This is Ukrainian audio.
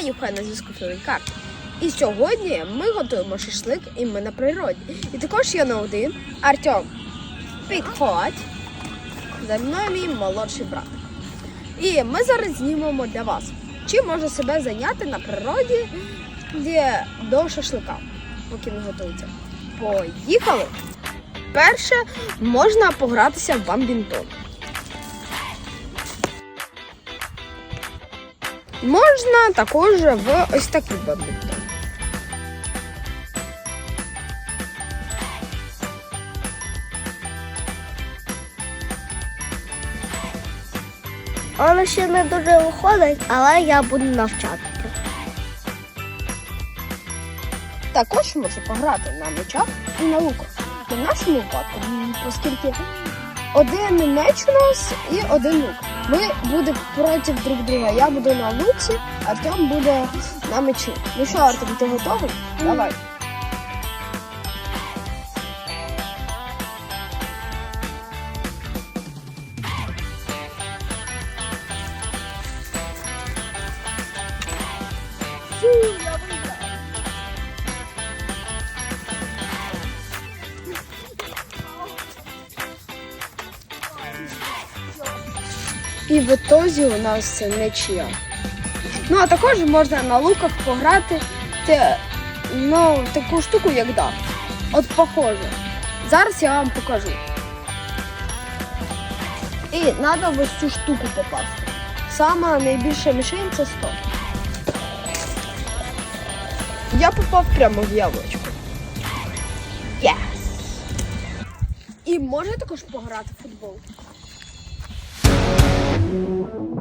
Євгена зі Скофілої карти. І сьогодні ми готуємо шашлик і ми на природі. І також я на один Артем. Підходь. За мною мій молодший брат. І ми зараз знімемо для вас, чим може себе зайняти на природі де до шашлика, поки він готується. Поїхали! Перше можна погратися в бамбінтон. Можна також в ось такий бамбінтон. Воно ще не дуже виходить, але я буду навчати. Також можу пограти на мечах і на луках. І в нашому випадку, оскільки один меч у нас і один лук. Ми будемо проти друг друга. Я буду на луці, Артем буде на мечі. Ну що, Артем, ти готовий? Давай. Фу, І в ітозі у нас нічия. Ну, а також можна на луках пограти те, ну, таку штуку, як дах. От похоже. Зараз я вам покажу. І треба ось цю штуку попасти. Сама найбільша мішень це 100. Я попав прямо в яблучко. Yes! І можна також пограти в футбол. Música